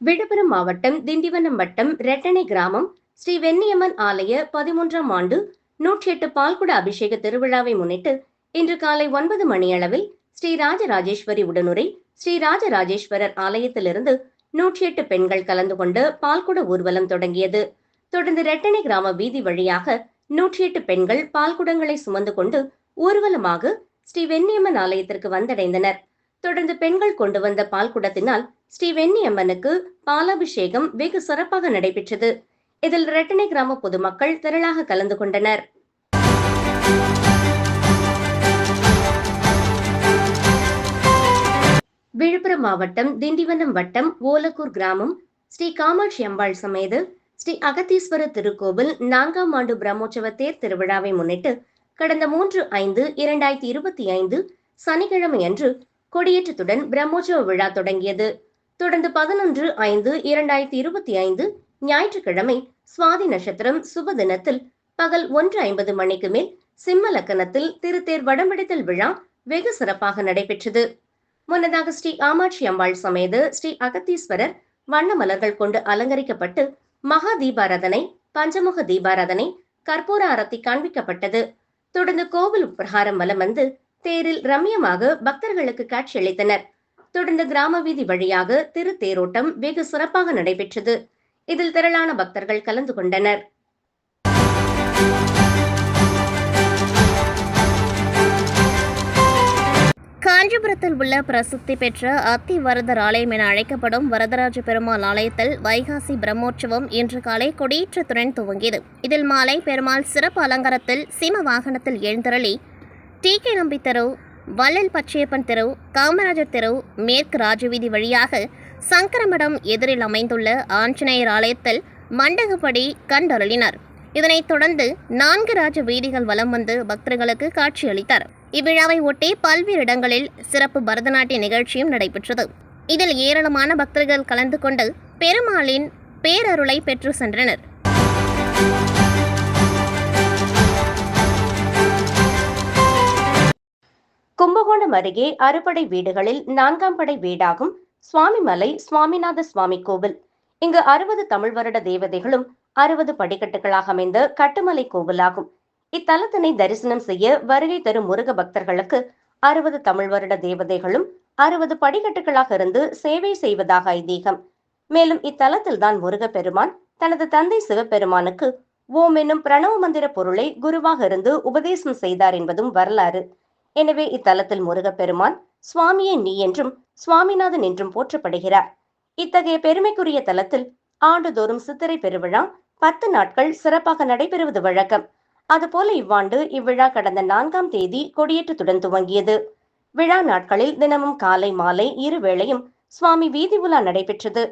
விழுப்புரம் மாவட்டம் திண்டிவனம் வட்டம் ரெட்டனை கிராமம் ஸ்ரீ வெண்ணியம்மன் ஆலய பதிமூன்றாம் ஆண்டு நூற்றி எட்டு பால்குட அபிஷேக திருவிழாவை முன்னிட்டு இன்று காலை ஒன்பது மணியளவில் ஸ்ரீ ராஜராஜேஸ்வரி உடனுரை ஸ்ரீ ராஜராஜேஸ்வரர் ஆலயத்திலிருந்து நூற்றி எட்டு பெண்கள் கலந்து கொண்டு பால்குட ஊர்வலம் தொடங்கியது. தொடர்ந்து ரெட்டனை கிராம வீதி வழியாக நூற்றி எட்டு பெண்கள் பால்குடங்களை சுமந்து கொண்டு ஊர்வலமாக ஸ்ரீ வெண்ணியம்மன் ஆலயத்திற்கு வந்தடைந்தனர். தொடர்ந்து பெண்கள் கொண்டு வந்த பால்குடத்தினால் ஸ்ரீ வெண்ணியம்மனுக்கு பாலாபிஷேகம் வெகு சிறப்பாக நடைபெற்றது. இதில் ரெட்டனை கிராம பொதுமக்கள் திரளாக கலந்து கொண்டனர். விழுப்புரம் மாவட்டம் திண்டிவனம் வட்டம் ஓலக்கூர் கிராமம் ஸ்ரீ காமாட்சி அம்பாள் சமேது ஸ்ரீ அகத்தீஸ்வரர் திருக்கோவில் நான்காம் ஆண்டு பிரம்மோற்சவ தேர் திருவிழாவை முன்னிட்டு கடந்த மூன்று ஐந்து இரண்டாயிரத்தி இருபத்தி ஐந்து சனிக்கிழமை அன்று கொடியேற்றத்துடன் பிரம்மோற்சவ விழா தொடங்கியது. தொடர்ந்து பதினொன்று ஐந்து இரண்டாயிரத்தி இருபத்தி ஐந்து ஞாயிற்றுக்கிழமை சுவாதி நட்சத்திரம் சுப தினத்தில் பகல் ஒன்று ஐம்பது மணிக்கு மேல் சிம்ம லக்கணத்தில் திருத்தேர் வடம்பிடித்தல் விழா வெகு சிறப்பாக நடைபெற்றது. முன்னதாக ஸ்ரீ ஆமாட்சி அம்பாள் சமேத ஸ்ரீ அகத்தீஸ்வரர் வண்ண மலர்கள் கொண்டு அலங்கரிக்கப்பட்டு மகா தீபாராதனை பஞ்சமுக தீபாராதனை கற்பூர அரத்தி காண்பிக்கப்பட்டது. தொடர்ந்து கோவில் பிரகாரம் வலம் வந்து தேரில் ரம்யமாக பக்தர்களுக்கு காட்சியளித்தனர் தொடர்ந்து கிராம வீதி வழியாக திருத்தேரோட்டம் வெகு சிறப்பாக நடைபெற்றது. இதில் திரளான பக்தர்கள் கலந்து கொண்டனர். காஞ்சிபுரத்தில் உள்ள பிரசித்தி பெற்ற அத்தி வரதர் ஆலயம் என அழைக்கப்படும் வரதராஜ பெருமாள் ஆலயத்தில் வைகாசி பிரம்மோற்சவம் இன்று காலை கொடியேற்றத்துடன் துவங்கியது. இதில் மாலை பெருமாள் சிறப்பு அலங்காரத்தில் சிம வாகனத்தில் எழுந்தருளி டி கே நம்பி தெரு வள்ளல் பச்சையப்பன் தெரு காமராஜர் தெரு மேற்கு ராஜவீதி வழியாக சங்கரமடம் எதிரில் அமைந்துள்ள ஆஞ்சநேயர் ஆலயத்தில் மண்டகப்படி கண்டருளினார். இதனைத் தொடர்ந்து நான்கு ராஜ வீதிகள் வலம் வந்து பக்தர்களுக்கு காட்சியளித்தார் இவ்விழாவை ஒட்டி பல்வேறு இடங்களில் சிறப்பு பரதநாட்டிய நிகழ்ச்சியும் நடைபெற்றது. இதில் ஏராளமான பக்தர்கள் கலந்து கொண்டு பெருமாளின் பேரருளை பெற்று சென்றனர். கும்பகோணம் அருகே அறுபடை வீடுகளில் நான்காம் படை வீடாகும் சுவாமிமலை சுவாமிநாத சுவாமி கோவில். இங்கு அறுபது தமிழ் வருட தேவதைகளும் அறுபது படிக்கட்டுகளாக அமைந்த கட்டுமலை கோவிலாகும். இத்தலத்தினை தரிசனம் செய்ய வருகை தரும் முருக பக்தர்களுக்கு அறுபது தமிழ் வருட தேவதைகளும் அறுபது படிக்கட்டுகளாக இருந்து சேவை செய்வதாக ஐதீகம். மேலும் இத்தலத்தில் தான் முருகப்பெருமான் தனது தந்தை சிவபெருமானுக்கு ஓம் என்னும் பிரணவ மந்திர பொருளை குருவாக இருந்து உபதேசம் செய்தார் என்பதும் வரலாறு. எனவே இத்தலத்தில் முருகப்பெருமான் சுவாமியே நீ என்றும் சுவாமிநாதன் என்றும் போற்றப்படுகிறார். இத்தகைய பெருமைக்குரிய தலத்தில் ஆண்டுதோறும் சித்திரை பெருவிழா பத்து நாட்கள் சிறப்பாக நடைபெறுவது வழக்கம். அதுபோல இவ்வாண்டு இவ்விழா கடந்த நான்காம் தேதி கொடியேற்றத்துடன் துவங்கியது. விழா நாட்களில் தினமும் காலை மாலை இருவேளையும் சுவாமி வீதி உலா நடைபெற்றது.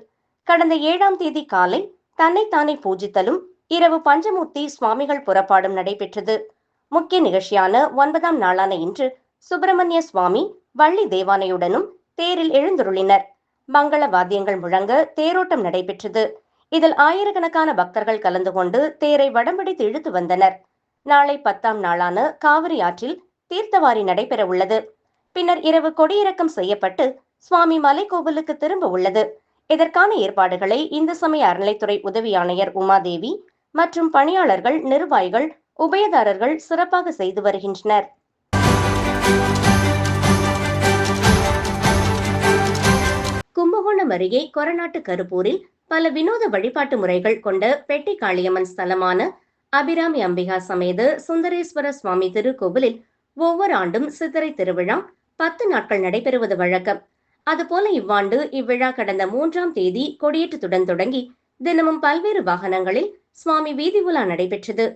கடந்த ஏழாம் தேதி காலை தன்னைத்தானே பூஜித்தலும் இரவு பஞ்சமூர்த்தி சுவாமிகள் புறப்பாடும் நடைபெற்றது. முக்கிய நிகழ்ச்சியான ஒன்பதாம் நாளான இன்று சுப்பிரமணிய சுவாமி வள்ளி தேவானையுடனும் தேரில் எழுந்துருளினர். மங்கள வாத்தியங்கள் முழங்க தேரோட்டம் நடைபெற்றது. இதில் ஆயிரக்கணக்கான பக்தர்கள் கலந்து கொண்டு தேரை வடம்பிடித்து இழுத்து வந்தனர். நாளை பத்தாம் நாளான காவிரி ஆற்றில் தீர்த்தவாரி நடைபெற உள்ளது. பின்னர் இரவு கொடியிறக்கம் செய்யப்பட்டு சுவாமி மலைக்கோவிலுக்கு திரும்ப உள்ளது. இதற்கான ஏற்பாடுகளை இந்து சமய அறநிலைத்துறை உதவி ஆணையர் உமாதேவி மற்றும் பணியாளர்கள் நிர்வாகிகள் உபயதாரர்கள் சிறப்பாக செய்து வருகின்றனர். கும்பகோணம் அருகே கொரநாட்டு கருப்பூரில் பல வினோத வழிபாட்டு முறைகள் கொண்ட பெட்டி காளியம்மன் ஸ்தலமான அபிராமி அம்பிகா சமேத சுந்தரேஸ்வர சுவாமி திருக்கோவிலில் ஒவ்வொரு ஆண்டும் சித்திரை திருவிழா பத்து நாட்கள் நடைபெறுவது வழக்கம். அதுபோல இவ்வாண்டு இவ்விழா கடந்த மூன்றாம் தேதி கொடியேற்றத்துடன் தொடங்கி தினமும் பல்வேறு வாகனங்களில் சுவாமி வீதி உலா நடைபெற்றது.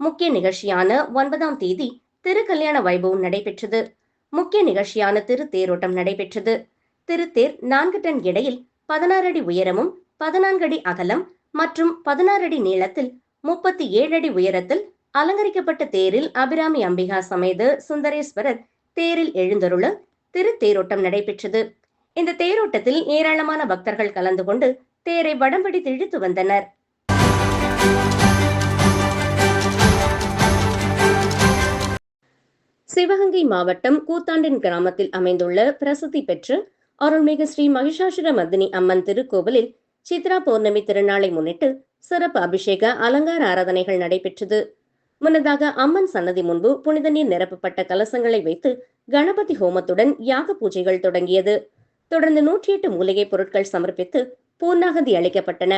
முக்கிய நிகழ்ச்சியான ஒன்பதாம் தேதி திருக்கல்யாண வைபவம் நடைபெற்றது. முக்கிய நிகழ்ச்சியான திருத்தேரோட்டம் நடைபெற்றது. திருத்தேர் நான்கு டன் எடையில் பதினாறு அடி உயரமும் பதினான்கு அடி அகலம் மற்றும் பதினாறு அடி நீளத்தில் முப்பத்தி ஏழு அடி உயரத்தில் அலங்கரிக்கப்பட்ட தேரில் அபிராமி அம்பிகா சமேத சுந்தரேஸ்வரர் தேரில் எழுந்தருள திருத்தேரோட்டம் நடைபெற்றது. இந்த தேரோட்டத்தில் ஏராளமான பக்தர்கள் கலந்து கொண்டு தேரை வடம்பிடித்து இழுத்து வந்தனர். சிவகங்கை மாவட்டம் கூத்தாண்டின் கிராமத்தில் அமைந்துள்ள பிரசித்தி பெற்ற அருள்மிகு ஸ்ரீ மகிஷாசுர மர்தினி அம்மன் திருக்கோவிலில் சித்ரா பௌர்ணமி திருநாளை முன்னிட்டு சிறப்பு அபிஷேக அலங்கார ஆராதனைகள் நடைபெற்றது. முன்னதாக அம்மன் சன்னதி முன்பு புனித நீர் நிரப்பப்பட்ட கலசங்களை வைத்து கணபதி ஹோமத்துடன் யாக பூஜைகள் தொடங்கியது. தொடர்ந்து நூற்றி எட்டு மூலிகை பொருட்கள் சமர்ப்பித்து பூர்ணாகதி அளிக்கப்பட்டன.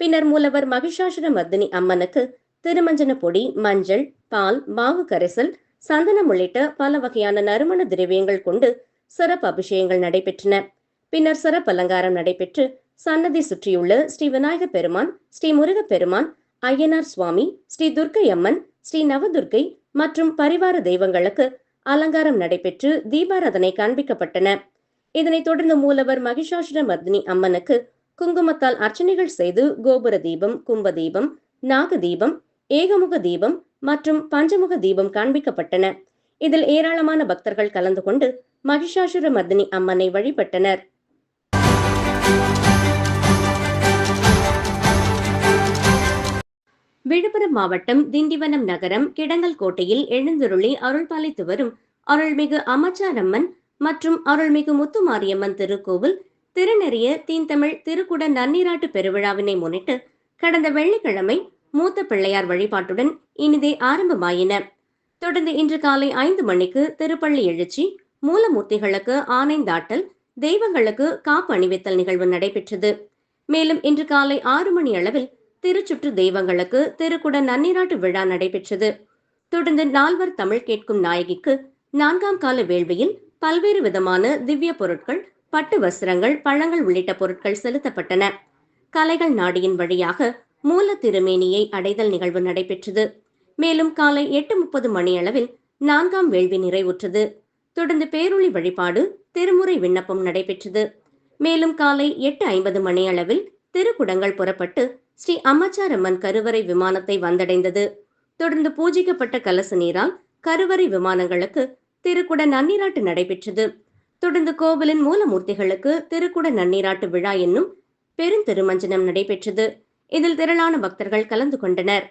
பின்னர் மூலவர் மகிஷாசுர மர்தினி அம்மனுக்கு திருமஞ்சன பொடி மஞ்சள் பால் மாவு கரைசல் சந்தனம் உள்ளிட்ட பல வகையான நறுமண திரவியங்கள் கொண்டு சிறப்பு அபிஷேகங்கள் நடைபெற்றன. பின்னர் சிறப்பு அலங்காரம் நடைபெற்று சன்னதி சுற்றியுள்ள ஸ்ரீ விநாயக பெருமான் ஸ்ரீ முருக பெருமான் ஐயனார் சுவாமி ஸ்ரீ துர்க்கை அம்மன் ஸ்ரீ நவதுர்க்கை மற்றும் பரிவார தெய்வங்களுக்கு அலங்காரம் நடைபெற்று தீபாராதனை காண்பிக்கப்பட்டன. இதனைத் தொடர்ந்து மூலவர் மகிஷாசுர மர்தினி அம்மனுக்கு குங்குமத்தால் அர்ச்சனைகள் செய்து கோபுர தீபம் கும்ப தீபம் நாக தீபம் ஏகமுக தீபம் மற்றும் பஞ்சமுக தீபம் காண்பிக்கப்பட்டன. இதில் ஏராளமான பக்தர்கள் கலந்து கொண்டு மகிஷாசுர மர்தினி அம்மனை வழிபட்டனர். விழுப்புரம் மாவட்டம் திண்டிவனம் நகரம் கிடங்கல் கோட்டையில் எழுந்தருளி அருள்பாலித்து வரும் அருள்மிகு அம்மச்சாரம்மன் மற்றும் அருள்மிகு முத்துமாரியம்மன் திருக்கோவில் திருநெறிய தீந்தமிழ் திருக்குட நன்னீராட்டு பெருவிழாவினை முன்னிட்டு கடந்த வெள்ளிக்கிழமை மூத்த பிள்ளையார் வழிபாட்டுடன் இனிதே ஆரம்பமாயின. தொடர்ந்து இன்று காலை ஐந்து மணிக்கு திருப்பள்ளி எழுச்சி மூலமூர்த்திகளுக்கு ஆனைந்தாட்டல் தெய்வங்களுக்கு காப்பு அணிவித்தல் நிகழ்வு நடைபெற்றது. மேலும் இன்று காலை ஆறு மணி அளவில் திருச்சுற்று தெய்வங்களுக்கு திருக்குட நன்னீராட்டு விழா நடைபெற்றது. தொடர்ந்து நால்வர் தமிழ் கேட்கும் நாயகிக்கு நான்காம் கால வேள்வியில் பல்வேறு விதமான திவ்ய பொருட்கள் பட்டு வஸ்திரங்கள் பழங்கள் உள்ளிட்ட பொருட்கள் செலுத்தப்பட்டன. கலைகள் நாடியின் வழியாக மூல திருமேனியை அடைதல் நிகழ்வு நடைபெற்றது. மேலும் காலை எட்டு முப்பது மணியளவில் நான்காம் வேள்வி நிறைவுற்றது. தொடர்ந்து பேரொளி வழிபாடு திருமுறை விண்ணப்பம் நடைபெற்றது. மேலும் காலை எட்டு ஐம்பது மணியளவில் திருக்குடங்கள் புறப்பட்டு ஸ்ரீ அம்மச்சாரம்மன் கருவறை விமானத்தை வந்தடைந்தது. தொடர்ந்து பூஜிக்கப்பட்ட கலச நீரால் கருவறை விமானங்களுக்கு திருக்குட நன்னீராட்டு நடைபெற்றது. தொடர்ந்து கோவிலின் மூலமூர்த்திகளுக்கு திருக்குட நன்னீராட்டு விழா என்னும் பெருந்திருமஞ்சனம் நடைபெற்றது. இதில் திரளான பக்தர்கள் கலந்து கொண்டனர்.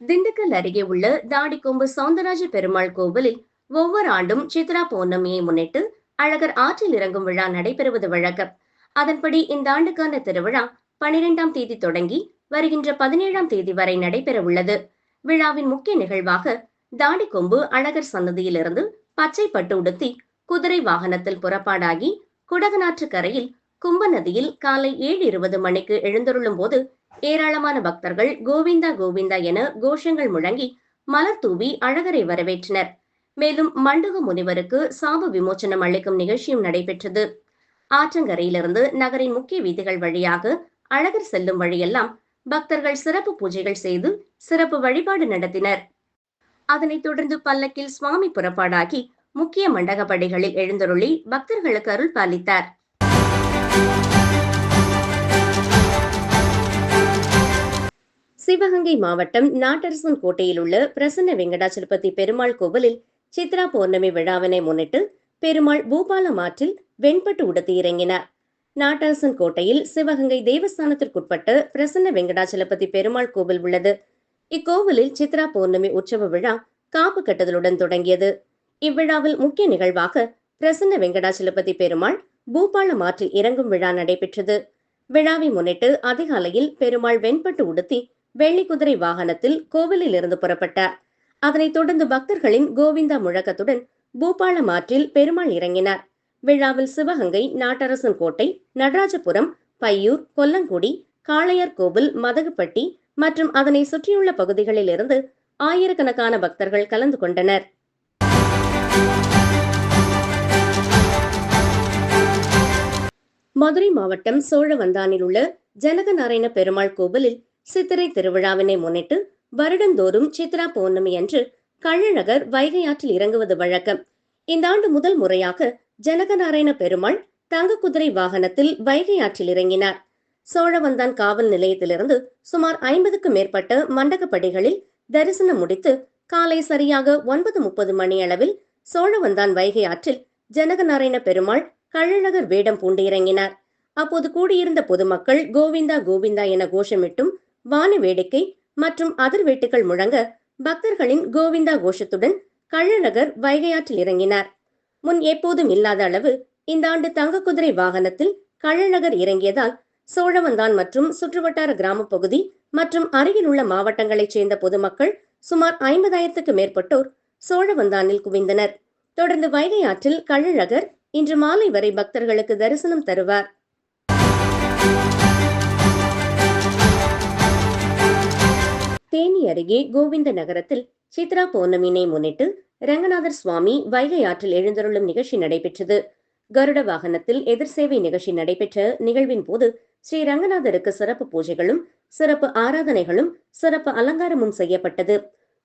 திண்டுக்கல் அருகே உள்ள தாடிக்கொம்பு சவுந்தரராஜ பெருமாள் கோவிலில் ஒவ்வொரு ஆண்டும் சித்ரா பௌர்ணமியை முன்னிட்டு அழகர் ஆற்றில் இறங்கும் விழா நடைபெறுவது வழக்கம். அதன்படி இந்த ஆண்டுக்கான திருவிழா பனிரெண்டாம் தேதி தொடங்கி வருகின்ற பதினேழாம் தேதி வரை நடைபெற உள்ளது. விழாவின் முக்கிய நிகழ்வாக தாடிக்கொம்பு அழகர் சன்னதியிலிருந்து பச்சை பட்டு உடுத்தி குதிரை வாகனத்தில் புறப்பாடாகி குடகநாற்று கரையில் கும்ப நதியில் காலை ஏழு இருபது மணிக்கு எழுந்தருளும் போது ஏராளமான பக்தர்கள் கோவிந்தா கோவிந்தா என கோஷங்கள் முழங்கி மலர் தூவி அழகரை வரவேற்றனர். மேலும் மண்டுக முனிவருக்கு சாப விமோச்சனம் அளிக்கும் நிகழ்ச்சியும் நடைபெற்றது. ஆற்றங்கரையிலிருந்து நகரின் முக்கிய வீதிகள் வழியாக அழகர் செல்லும் வழியெல்லாம் பக்தர்கள் சிறப்பு பூஜைகள் செய்து சிறப்பு வழிபாடு நடத்தினர். அதனைத் தொடர்ந்து பல்லக்கில் சுவாமி புறப்பாடாகி முக்கிய மண்டகப்படிகளில் எழுந்தருளி பக்தர்களுக்கு அருள் பாலித்தார். சிவகங்கை மாவட்டம் நாட்டரசன் கோட்டையில் உள்ள பிரசன்ன வெங்கடாச்சலபதி பெருமாள் கோவிலில் சித்ரா பௌர்ணமி விழாவினை முன்னிட்டு பெருமாள் பூபாலம் ஆற்றில் வெண்பட்டு உடுத்தி இறங்கினார். நாட்டரசன் கோட்டையில் சிவகங்கை தேவஸ்தானத்திற்குட்பட்ட பிரசன்ன வெங்கடாச்சலபதி பெருமாள் கோவில் உள்ளது. இக்கோவிலில் சித்ரா பௌர்ணமி உற்சவ விழா காப்பு கட்டுதலுடன் தொடங்கியது. இவ்விழாவில் முக்கிய நிகழ்வாக பிரசன்ன வெங்கடாச்சலபதி பெருமாள் பூபாலம் ஆற்றில் இறங்கும் விழா நடைபெற்றது. விழாவை முன்னிட்டு அதிகாலையில் பெருமாள் வெண்பட்டு உடுத்தி வெள்ளி குதிரை வாகனத்தில் கோவிலில் இருந்து புறப்பட்டார். அதனைத் தொடர்ந்து பக்தர்களின் கோவிந்தா முழக்கத்துடன் பூபாலம் ஆற்றில் பெருமாள் இறங்கினார். விழாவில் சிவகங்கை நாட்டரசன் கோட்டை நடராஜபுரம் பையூர் கொல்லங்குடி காளையார் கோவில் மதகுப்பட்டி மற்றும் அதனை சுற்றியுள்ள பகுதிகளில் இருந்து ஆயிரக்கணக்கான பக்தர்கள் கலந்து கொண்டனர். மதுரை மாவட்டம் சோழவந்தானில் உள்ள ஜனகநாராயண பெருமாள் கோவிலில் சித்திரை திருவிழாவினை முன்னிட்டு வருடந்தோறும் சித்ரா பௌர்ணமி அன்று கள்ளழகர் வைகை ஆற்றில் இறங்குவது வழக்கம். இந்த ஆண்டு முதல் முறையாக ஜனகநாராயண பெருமாள் தங்க குதிரை வாகனத்தில் வைகை ஆற்றில் இறங்கினார். சோழவந்தான் காவல் நிலையத்திலிருந்து சுமார் ஐம்பதுக்கும் மேற்பட்ட மண்டகப்படிகளில் தரிசனம் முடித்து காலை சரியாக ஒன்பது முப்பது மணி அளவில் சோழவந்தான் வைகை ஆற்றில் ஜனகநாராயண பெருமாள் கள்ளழகர் வேடம் பூண்டு இறங்கினார் அப்போது கூடியிருந்த பொதுமக்கள் கோவிந்தா கோவிந்தா என கோஷமிட்டும் வான வேடிக்கை மற்றும் அதிர்வேட்டுகள் முழங்க பக்தர்களின் கோவிந்தா கோஷத்துடன் கள்ளழகர் வைகையாற்றில் இறங்கினார். முன் எப்போதும் இல்லாத அளவு இந்த ஆண்டு தங்க குதிரை வாகனத்தில் கள்ளழகர் இறங்கியதால் சோழவந்தான் மற்றும் சுற்றுவட்டார கிராம பகுதி மற்றும் அருகிலுள்ள மாவட்டங்களைச் சேர்ந்த பொதுமக்கள் சுமார் ஐம்பதாயிரத்துக்கு மேற்பட்டோர் சோழவந்தானில் குவிந்தனர். தொடர்ந்து வைகை ஆற்றில் கள்ளழகர் இன்று மாலை வரை பக்தர்களுக்கு தரிசனம் தருவார். தேனி அருகே கோவிந்த நகரத்தில் சித்ரா பௌர்ணமியினை முன்னிட்டு ரங்கநாதர் சுவாமி வைகை ஆற்றில் எழுந்தருளும் நிகழ்ச்சி நடைபெற்றது. கருட வாகனத்தில் எதிர் சேவை நிகழ்ச்சி நடைபெற்ற நிகழ்வின் போது ஸ்ரீ ரங்கநாதருக்கு சிறப்பு பூஜைகளும் சிறப்பு ஆராதனைகளும் சிறப்பு அலங்காரமும் செய்யப்பட்டது.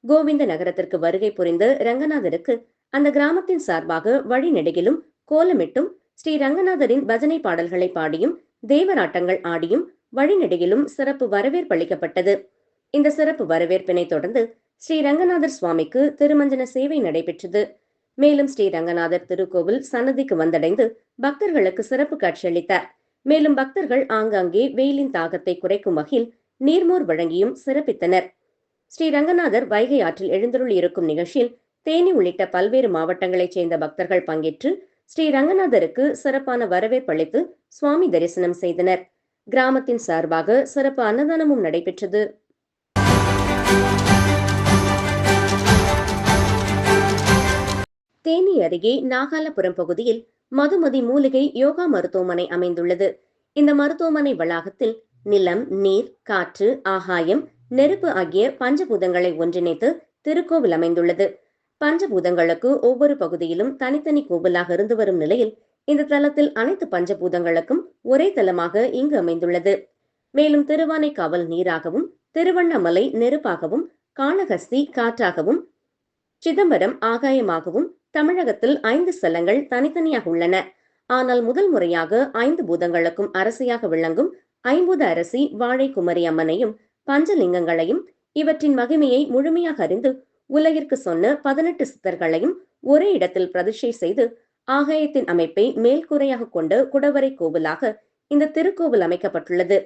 கோவிந்த நகரத்திற்கு வருகை புரிந்த ரங்கநாதருக்கு அந்த கிராமத்தின் சார்பாக வழிநெடுகிலும் கோலமிட்டும் ஸ்ரீ ரங்கநாதரின் பஜனை பாடல்களை பாடியும் தேவராட்டங்கள் ஆடியும் வழிநெடுகிலும் சிறப்பு வரவேற்பு அளிக்கப்பட்டது. இந்த சிறப்பு வரவேற்பினை தொடர்ந்து ஸ்ரீ ரங்கநாதர் சுவாமிக்கு திருமஞ்சன சேவை நடைபெற்றது. மேலும் ஸ்ரீ ரங்கநாதர் திருக்கோவில் சன்னதிக்கு வந்தடைந்து பக்தர்களுக்கு சிறப்பு காட்சியளித்தார் மேலும் பக்தர்கள் ஆங்காங்கே வெயிலின் தாகத்தை குறைக்கும் வகையில் நீர்மோர் வழங்கியும் சிறப்பித்தனர். ஸ்ரீ ரங்கநாதர் வைகை ஆற்றில் எழுந்தருள் இருக்கும் நிகழ்ச்சியில் தேனி உள்ளிட்ட பல்வேறு மாவட்டங்களைச் சேர்ந்த பக்தர்கள் பங்கேற்று ஸ்ரீ ரங்கநாதருக்கு சிறப்பான வரவேற்பு அளித்து சுவாமி தரிசனம் செய்தனர். கிராமத்தின் சார்பாக சிறப்பு அன்னதானமும் நடைபெற்றது. தேனி அருகே நாகாலபுரம் பகுதியில் மதுமதி மூலிகை யோகா மருத்துவமனை அமைந்துள்ளது. இந்த மருத்துவமனை வளாகத்தில் நிலம் நீர் காற்று ஆகாயம் நெருப்பு ஆகிய பஞ்சபூதங்களை ஒன்றிணைத்து திருக்கோவில் அமைந்துள்ளது. பஞ்சபூதங்களுக்கு ஒவ்வொரு பகுதியிலும் தனித்தனி கோவிலாக இருந்து வரும் நிலையில் இந்த தலத்தில் அனைத்து பஞ்சபூதங்களுக்கும் ஒரே தலமாக இங்கு அமைந்துள்ளது. மேலும் திருவானைக்காவல் நீராகவும் திருவண்ணாமலை நெருப்பாகவும் காளஹஸ்தி காற்றாகவும் சிதம்பரம் ஆகாயமாகவும் தமிழகத்தில் ஐந்து ஸ்தலங்கள் தனித்தனியாக உள்ளன. ஆனால் முதல் முறையாக ஐந்து பூதங்களுக்கும் அரசியாக விளங்கும் ஐம்பூத அரசி வாழை குமரி அம்மனையும் பஞ்சலிங்கங்களையும் இவற்றின் மகிமையை முழுமையாக அறிந்து உலகிற்கு சொன்ன பதினெட்டு சித்தர்களையும் ஒரே இடத்தில் பிரதிஷ்டை செய்து ஆகாயத்தின் அமைப்பை மேல்கூரையாக கொண்டு குடவரை கோவிலாக இந்த திருக்கோவில் அமைக்கப்பட்டுள்ளது.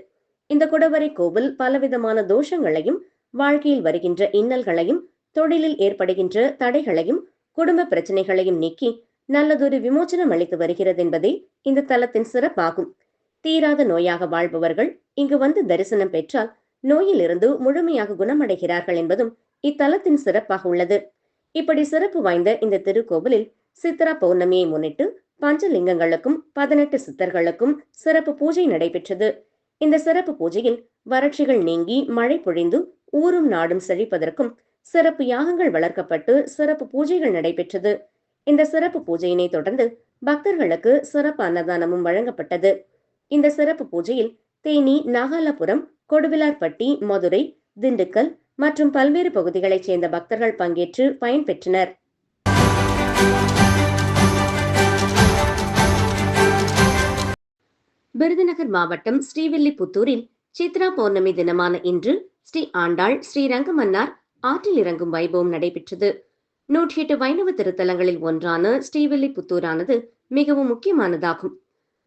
இந்த குடவரை கோவில் பலவிதமான தோஷங்களையும் வாழ்க்கையில் வருகின்ற இன்னல்களையும் தொழிலில் ஏற்படுகின்ற தடைகளையும் குடும்ப பிரச்சனைகளையும் நீக்கி நல்லதொரு விமோச்சனம் அளித்து வருகிறது என்பதே இந்த தலத்தின் சிறப்பாகும். தீராத நோயாக வாழ்பவர்கள் இங்கு வந்து தரிசனம் பெற்றால் நோயிலிருந்து முழுமையாக குணமடைகிறார்கள் என்பதும் இத்தலத்தின் சிறப்பாக உள்ளது. இப்படி சிறப்பு வாய்ந்த இந்த திருக்கோவிலில் சித்ரா பௌர்ணமியை முன்னிட்டு பஞ்சலிங்கங்களுக்கும் பதினெட்டு சித்தர்களுக்கும் சிறப்பு பூஜை நடைபெற்றது. இந்த சிறப்பு பூஜையில் வறட்சிகள் நீங்கி மழை பொழிந்து ஊரும் நாடும் செழிப்பதற்கும் சிறப்பு யாகங்கள் வளர்க்கப்பட்டு சிறப்பு பூஜைகள் நடைபெற்றது. இந்த சிறப்பு பூஜையினை தொடர்ந்து பக்தர்களுக்கு சிறப்பு அன்னதானமும் வழங்கப்பட்டது. இந்த சிறப்பு பூஜையில் தேனி நாகாலபுரம் கொடுவிலார்பட்டி மதுரை திண்டுக்கல் மற்றும் பல்வேறு பகுதிகளைச் சேர்ந்த பக்தர்கள் பங்கேற்று பயன்பெற்றனர் விருதுநகர் மாவட்டம் ஸ்ரீவில்லிபுத்தூரில் சித்ரா பௌர்ணமி தினமான இன்று ஸ்ரீ ஆண்டாள் ஸ்ரீரங்கமன்னார் ஆற்றில் இறங்கும் வைபவம் நடைபெற்றது. நூற்றி எட்டு வைணவ திருத்தலங்களில் ஒன்றான ஸ்ரீவில்லிபுத்தூரானது மிகவும் முக்கியமானதாகும்.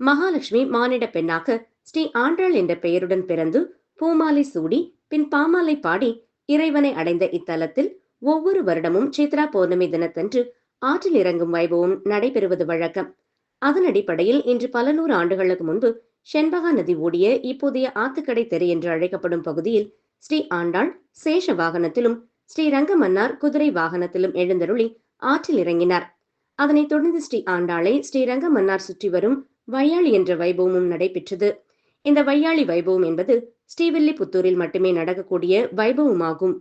மகாலட்சுமி மானிட பெண்ணாக ஸ்ரீ ஆண்டாள் என்ற பெயருடன் பிறந்து பூமாலை சூடி பின் பாமாலை பாடி இறைவனை அடைந்த இத்தலத்தில் ஒவ்வொரு வருடமும் சித்ரா பௌர்ணமி தினத்தன்று ஆற்றில் இறங்கும் வைபவம் நடைபெறுவது வழக்கம். அதன் அடிப்படையில் இன்று பல நூறு ஆண்டுகளுக்கு முன்பு செண்பகா நதி ஓடிய இப்போதைய ஆத்துக்கடை தெரு என்று அழைக்கப்படும் பகுதியில் ஸ்ரீ ஆண்டாள் சேஷ வாகனத்திலும் ஸ்ரீ ரங்கமன்னார் குதிரை வாகனத்திலும் எழுந்தருளி ஆற்றில் இறங்கினார். அதனைத் தொடர்ந்து ஸ்ரீ ஆண்டாளை ஸ்ரீ ரங்கமன்னார் சுற்றி வரும் வையாளி என்ற வைபவமும் நடைபெற்றது. இந்த வையாளி வைபவம் என்பது ஸ்ரீவில்லிபுத்தூரில் மட்டுமே நடக்கக்கூடிய வைபவமாகும்.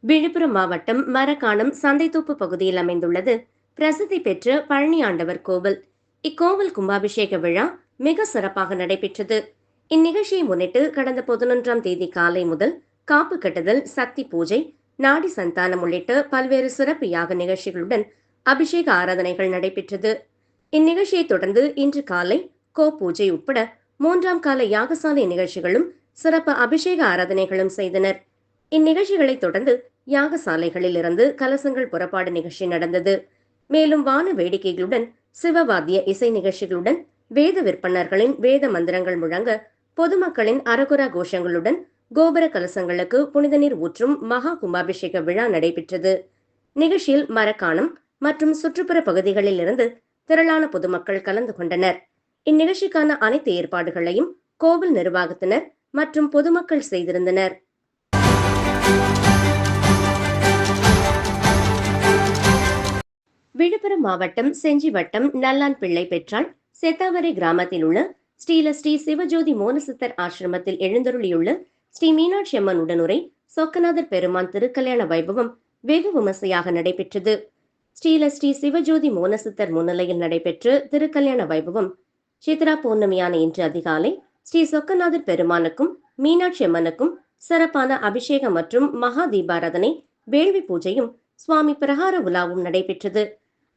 விழுப்புரம் மாவட்டம் மரக்காணம் சந்தைத்தோப்பு பகுதியில் அமைந்துள்ளது. பிரசித்தி பெற்ற பழனி ஆண்டவர் கோவில். இக்கோவில் கும்பாபிஷேக விழா மிக சிறப்பாக நடைபெற்றது. இந்நிகழ்ச்சியை முன்னிட்டு கடந்த பதினொன்றாம் தேதி காலை முதல் காப்பு கட்டுதல் சக்தி பூஜை நாடி சந்தானம் உள்ளிட்ட பல்வேறு சிறப்பு யாக நிகழ்ச்சிகளுடன் அபிஷேக ஆராதனைகள் நடைபெற்றது. இந்நிகழ்ச்சியை தொடர்ந்து இன்று காலை கோ பூஜை உட்பட மூன்றாம் கால யாகசாலை நிகழ்ச்சிகளும் சிறப்பு அபிஷேக ஆராதனைகளும் செய்தனர். இந்நிகழ்ச்சிகளைத் தொடர்ந்து யாகசாலைகளில் இருந்து கலசங்கள் புறப்பாடு நிகழ்ச்சி நடந்தது. மேலும் வான வேடிக்கைகளுடன் சிவவாத்திய இசை நிகழ்ச்சிகளுடன் வேத விற்பனர்களின் வேத மந்திரங்கள் முழங்க பொதுமக்களின் அரகுரா கோஷங்களுடன் கோபுர கலசங்களுக்கு புனித நீர் ஊற்றும் மகா கும்பாபிஷேக விழா நடைபெற்றது. நிகழ்ச்சியில் மரக்காணம் மற்றும் சுற்றுப்புற பகுதிகளில் இருந்து திரளான பொதுமக்கள் கலந்து கொண்டனர். இந்நிகழ்ச்சிக்கான அனைத்து ஏற்பாடுகளையும் கோவில் நிர்வாகத்தினர் மற்றும் பொதுமக்கள் செய்திருந்தனர். விழுப்புரம் மாவட்டம் செஞ்சி வட்டம் நல்லான் பிள்ளை பெற்றால் செத்தாமரை கிராமத்தில் உள்ள ஸ்ரீல ஸ்ரீ சிவஜோதி மோனசித்தர் ஆசிரமத்தில் எழுந்தருளியுள்ள ஸ்ரீ மீனாட்சி அம்மன் உடனுரை சொக்கநாதர் பெருமான் திருக்கல்யாண வைபவம் வெகு விமர்சையாக நடைபெற்றது. ஸ்ரீல ஸ்ரீ சிவஜோதி மோனசித்தர் முன்னிலையில் நடைபெற்ற திருக்கல்யாண வைபவம் சித்ரா பௌர்ணமியான இன்று அதிகாலை ஸ்ரீ சொக்கநாதர் பெருமானுக்கும் மீனாட்சி அம்மனுக்கும் சிறப்பான அபிஷேகம் மற்றும் மகா தீபாராதனை வேள்வி பூஜையும் சுவாமி பிரகார உலாவும் நடைபெற்றது.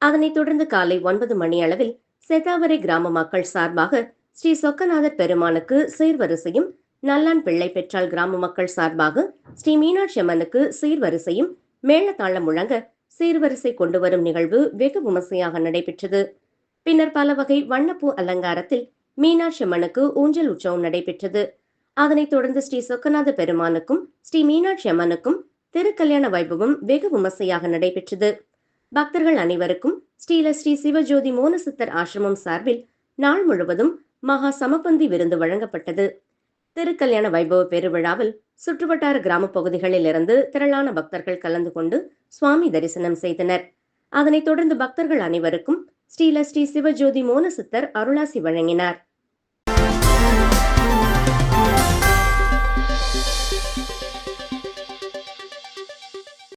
அதனைத் தொடர்ந்து காலை ஒன்பது மணி அளவில் செதாவரை கிராம மக்கள் சார்பாக ஸ்ரீ சொக்கநாதர் பெருமானுக்கு சீர்வரிசையும் நல்லான் பிள்ளை பெற்றால் கிராம மக்கள் சார்பாக ஸ்ரீ மீனாட்சி அம்மனுக்கு சீர்வரிசையும் மேளதாளம் முழங்க சீர்வரிசை கொண்டு வரும் நிகழ்வு வெகு விமர்சையாக நடைபெற்றது. பின்னர் பல வகை வண்ணப்பூ அலங்காரத்தில் மீனாட்சி அம்மனுக்கு ஊஞ்சல் உற்சவம் நடைபெற்றது. அதனைத் தொடர்ந்து ஸ்ரீ சொக்கநாத பெருமானுக்கும் ஸ்ரீ மீனாட்சி அம்மனுக்கும் திருக்கல்யாண வைபவம் வெகு விமர்சையாக நடைபெற்றது. பக்தர்கள் அனைவருக்கும் ஸ்ரீல ஸ்ரீ சிவஜோதி மோனசித்தர் ஆசிரமம் சார்பில் நாள் முழுவதும் மகா சமபந்தி விருந்து வழங்கப்பட்டது. திருக்கல்யாண வைபவ பெருவிழாவில் சுற்றுவட்டார கிராம பகுதிகளில் இருந்து திரளான பக்தர்கள் கலந்து கொண்டு சுவாமி தரிசனம் செய்தனர். அதனைத் தொடர்ந்து பக்தர்கள் அனைவருக்கும் ஸ்ரீல ஸ்ரீ சிவஜோதி மோனசித்தர் அருளாசி வழங்கினார்.